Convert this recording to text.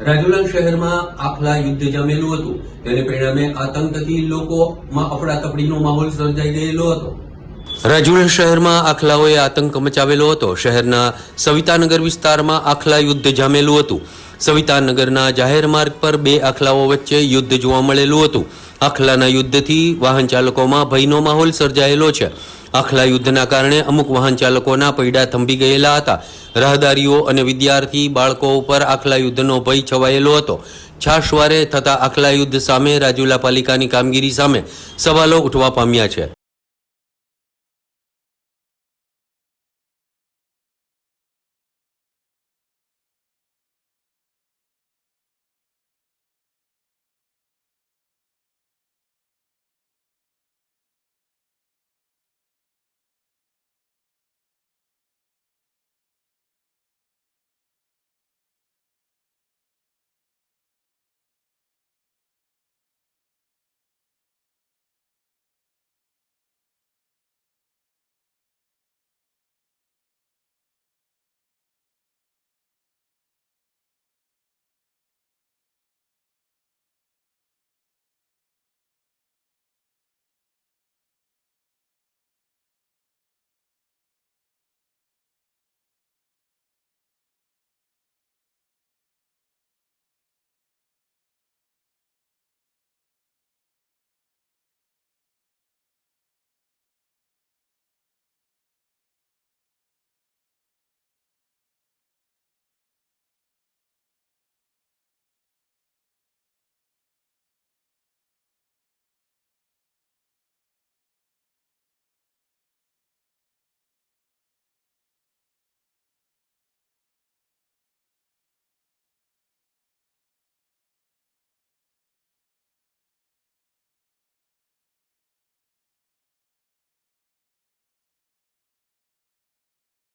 રાજુલા શહેરમાં આખલા યુદ્ધ જામેલું હતું. તેને પરિણામે આતંકથી લોકોમાં અફડાતફડીનો માહોલ સર્જાઈ ગયેલો હતો. રાજુલા શહેરમાં આખલાઓએ આતંક મચાવેલો હતો. શહેરના સવિતાનગર વિસ્તારમાં આખલા યુદ્ધ જામેલું હતું. સવિતાનગરના જાહેર માર્ગ પર બે આખલાઓ વચ્ચે યુદ્ધ જોવા મળેલું હતું. આખલાના યુદ્ધથી વાહન ચાલકોમાં ભયનો માહોલ સર્જાયેલો છે. આખલા યુદ્ધના કારણે અમુક વાહન ચાલકોના પૈડા થંભી ગયેલા હતા. રાહદારીઓ અને વિદ્યાર્થી બાળકો ઉપર આખલા યુદ્ધનો ભય છવાયેલો હતો. છાશવારે થતા આખલા યુદ્ધ સામે રાજુલા પાલિકાની કામગીરી સામે સવાલો ઉઠવા પામ્યા છે.